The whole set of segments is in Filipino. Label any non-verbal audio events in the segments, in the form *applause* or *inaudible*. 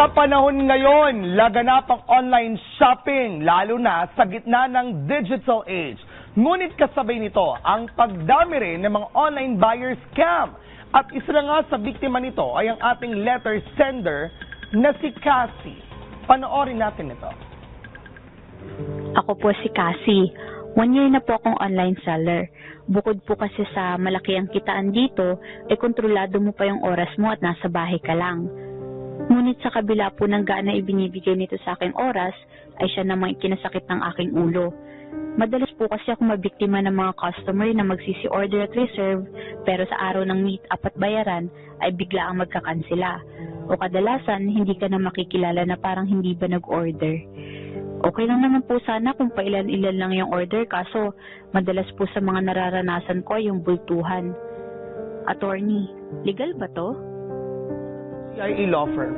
Sa panahon ngayon, laganap ang online shopping, lalo na sa gitna ng digital age. Ngunit kasabay nito, ang pagdami rin ng mga online buyer scam. At isa na nga sa biktima nito ay ang ating letter sender na si Cassie. Panoorin natin ito. Ako po si Cassie. One year na po akong online seller. Bukod po kasi sa malaki ang kitaan dito, ay kontrolado mo pa yung oras mo at nasa bahay ka lang. Ngunit sa kabila po ng gana ibinibigay nito sa aking oras, ay siya namang kinasakit ng aking ulo. Madalas po kasi ako mabiktima ng mga customer na magsisi order at reserve, pero sa araw ng meet up at bayaran, ay bigla ang magkakansela. O kadalasan, hindi ka na makikilala na parang hindi ba nag-order. Okay lang naman po sana kung pailan-ilan lang yung order kaso madalas po sa mga nararanasan ko yung bultuhan. Attorney, legal ba to? CIA Law Firm.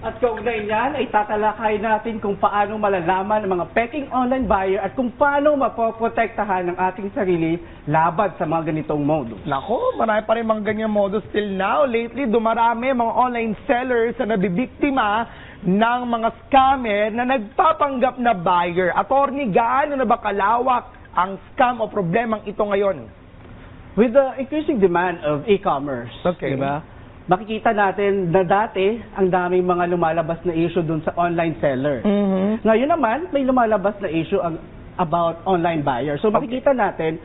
At kaugnay niyan ay tatalakay natin kung paano malalaman ang mga peking online buyer at kung paano mapoprotektahan ang ating sarili laban sa mga ganitong modus. Nako, marami pa rin mga ganyan modus till now. Lately, dumarami mga online sellers na nabibiktima ng mga scammer na nagpapanggap na buyer. Attorney, gaano na ba kalawak ang scam o problemang ito ngayon? With the increasing demand of e-commerce, Okay. di ba? Makikita natin na dati ang daming mga lumalabas na issue dun sa online seller. Mm-hmm. Ngayon naman, may lumalabas na issue ang, about online buyers. So makikita natin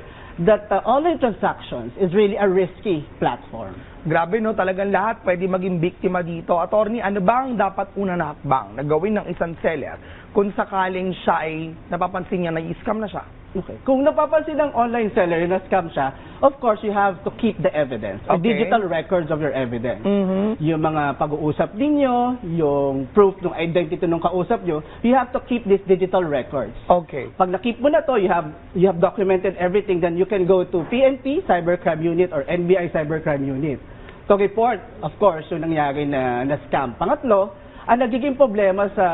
that uh, online transactions is really a risky platform. Grabe no, talagang lahat pwede maging biktima dito. Attorney, ano ba ang dapat una na hakbang na gawin ng isang seller kung sakaling siya ay napapansin niya na i-scam na siya? Okay. Kung napapansin ng online seller na scam siya, of course, you have to keep the evidence, the Okay. digital records of your evidence. Mm-hmm. Yung mga pag-uusap ninyo, yung proof ng identity ng kausap nyo, you have to keep these digital records. Okay. Pag nakip mo na to, you have you have documented everything, then you can go to PNP Cybercrime Unit or NBI Cybercrime Unit to report, of course, yung nangyari na, na scam. Pangatlo, ang nagiging problema sa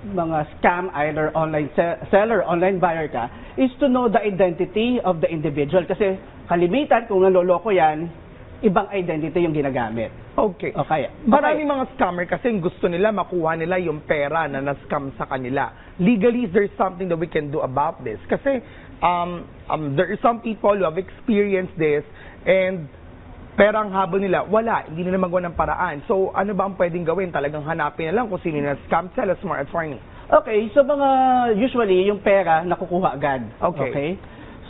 mga scam, either online se- seller, online buyer ka, is to know the identity of the individual. Kasi kalimitan, kung naloloko yan, ibang identity yung ginagamit. Okay. Okay. Maraming mga scammer kasi gusto nila makuha nila yung pera na na-scam sa kanila. Legally, is there something that we can do about this? Kasi um, um, there are some people who have experienced this and perang habol nila, wala, hindi nila magawa ng paraan. So, ano ba ang pwedeng gawin? Talagang hanapin na lang kung sino na scam sell a smart attorney. Okay, so mga usually yung pera nakukuha agad. Okay.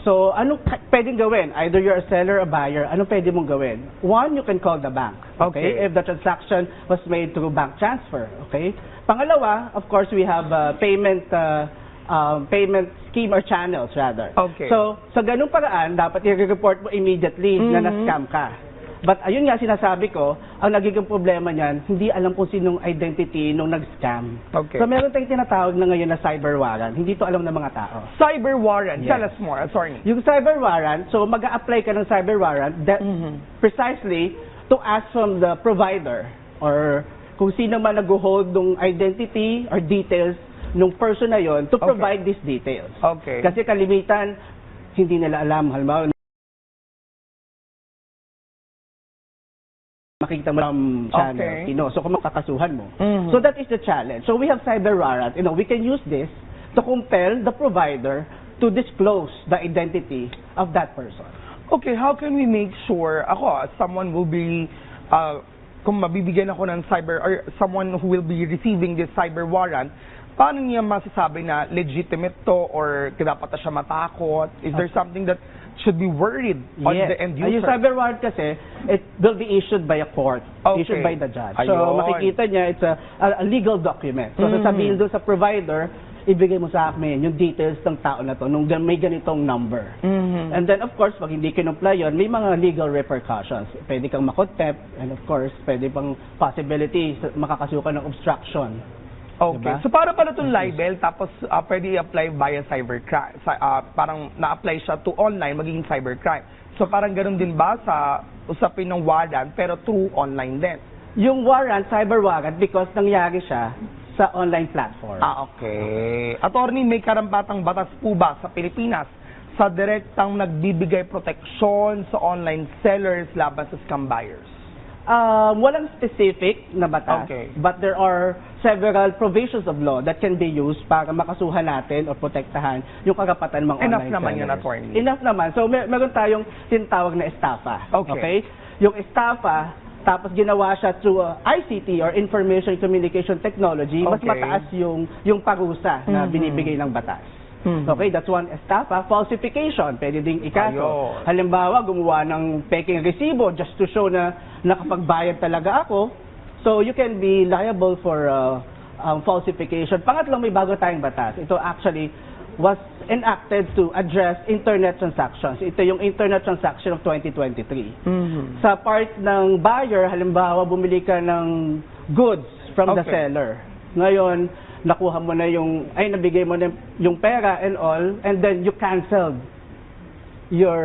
So, ano pwedeng gawin? Either you're a seller or buyer, ano pwede mong gawin? One, you can call the bank. Okay. If the transaction was made through bank transfer. Okay? Pangalawa, of course, we have uh, payment uh, um, payment scheme or channels rather. Okay. So, sa ganung paraan, dapat i-report mo immediately na Mhm. na-scam ka. But ayun nga sinasabi ko, ang nagiging problema niyan, hindi alam kung sinong identity nung nag-scam. Okay. So meron tayong tinatawag na ngayon na cyber warrant. Hindi to alam ng mga tao. Cyber warrant, Yes. tell us more, attorney. Yung cyber warrant, so mag apply ka ng cyber warrant that Mhm. precisely to ask from the provider or kung sino man nag-hold ng identity or details nung person na yon to Okay. provide these details. Okay. Kasi kalimitan, hindi nila alam. Halimbawa, makikita mo lang channel, Okay. sino. So, kung makakasuhan mo. Mhm. So, that is the challenge. So, we have cyber warrant. You know, we can use this to compel the provider to disclose the identity of that person. Okay, how can we make sure, ako, someone will be, uh, kung mabibigyan ako ng cyber, or someone who will be receiving this cyber warrant, paano niya masasabi na legitimate to or dapat siya matakot? Is there something that should be worried on Yes. the end user? Yung cyber warrant kasi, it will be issued by a court, Okay. issued by the judge. Ayun. So, makikita niya, it's a, a, a legal document. So, Mhm. sasabihin doon sa provider, ibigay mo sa akin yung details ng tao na to, nung may ganitong number. Mhm. And then, of course, pag hindi kinumply yun, may mga legal repercussions. Pwede kang makontempt, and of course, pwede pang possibility, sa- makakasuka ng obstruction. Okay. Diba? So para pala itong libel, tapos uh, pwede i-apply via cybercrime. Uh, parang na-apply siya to online, magiging cybercrime. So parang ganun din ba sa usapin ng warrant, pero through online din? Yung warrant, cyber warrant, because nangyari siya sa online platform. Ah, okay. Attorney, may karampatang batas po ba sa Pilipinas sa direktang nagbibigay proteksyon sa online sellers laban sa scam buyers? Um, walang specific na batas, Okay. but there are several provisions of law that can be used para makasuhan natin o protektahan yung karapatan ng mga Enough online naman yun, sellers. attorney. Enough naman. So, mer- meron tayong tinatawag na estafa. Okay. Yung estafa, tapos ginawa siya through uh, ICT or Information Communication Technology, mas Okay. mataas yung yung parusa na Mhm. binibigay ng batas. Mhm. Okay, that's one estafa. Falsification, pwede ding ikaso. Ayun. Halimbawa, gumawa ng peking resibo just to show na nakapagbayad talaga ako. So, you can be liable for uh, um, falsification. Pangatlo, may bago tayong batas. Ito actually was enacted to address internet transactions. Ito yung internet transaction of 2023 Mhm. sa part ng buyer, halimbawa bumili ka ng goods from the Okay. seller. Ngayon, nakuha mo na yung, ay nabigay mo na yung pera and all, and then you canceled your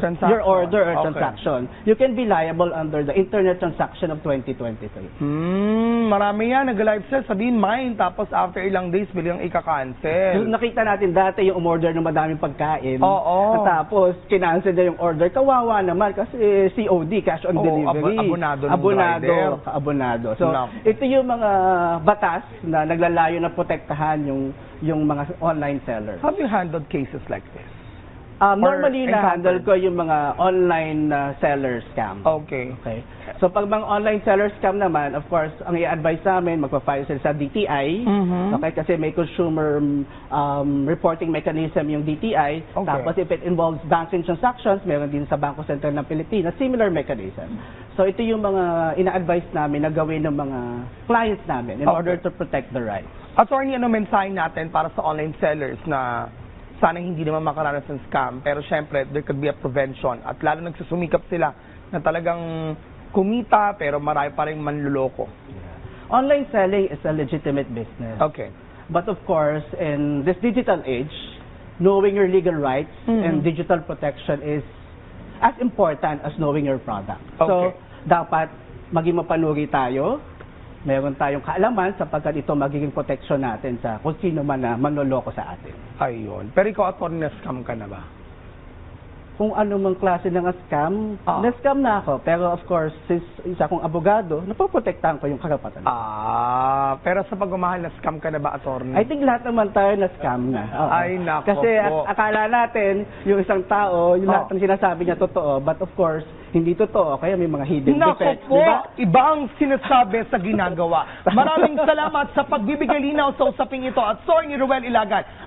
Transaction. your order or Okay. transaction. You can be liable under the Internet Transaction of 2023. Hmm, marami yan. Nag-live sell, sabihin mine, tapos after ilang days, bilang Yung ika-cancel. nakita natin dati yung umorder ng madaming pagkain. Oo. At tapos, kinancel na yung order. Kawawa naman kasi COD, cash on Oo, delivery. abo- abonado ng abonado, rider. abonado. So, Nako. ito yung mga batas na naglalayo na protektahan yung yung mga online sellers. Have you handled cases like this? Um, Or normally, na-handle ko yung mga online uh, seller scam. Okay. Okay. So, pag mga online seller scam naman, of course, ang i-advise namin, magpa-file sila sa DTI. Mhm. Okay, kasi may consumer um, reporting mechanism yung DTI. Okay. Tapos if it involves banking transactions, meron din sa Bangko Sentral ng Pilipinas, similar mechanism. So ito yung mga ina-advise namin na gawin ng mga clients namin in Okay. order to protect the rights. Attorney, ano mensahe natin para sa online sellers na sana hindi naman makaranas ng scam, pero syempre, there could be a prevention. At lalo nagsusumikap sila na talagang kumita, pero marami pa rin manluloko. Online selling is a legitimate business. Okay. But of course, in this digital age, knowing your legal rights Mhm. and digital protection is as important as knowing your product. So, Okay. dapat maging mapanuri tayo, meron tayong kaalaman sapagkat ito magiging protection natin sa kung sino man na manloloko sa atin. Ayun. Pero ikaw, attorney, na-scam ka na ba? Kung ano mang klase ng scam, Ah. na-scam na ako. Pero of course, since isa akong abogado, napoprotektahan ko yung karapatan. Ah, pero sa pagmamahal, na-scam ka na ba, attorney? I think lahat naman tayo na scam na. Oo. Ay, nako Kasi po. ak- akala natin, yung isang tao, yung Oh. lahat ng sinasabi niya totoo, but of course, hindi totoo. Kaya may mga hidden Nako defects, po, di ba? iba ang sinasabi sa ginagawa. *laughs* Maraming salamat sa pagbibigay linaw sa usaping ito at sorry ni Ruel Ilagan.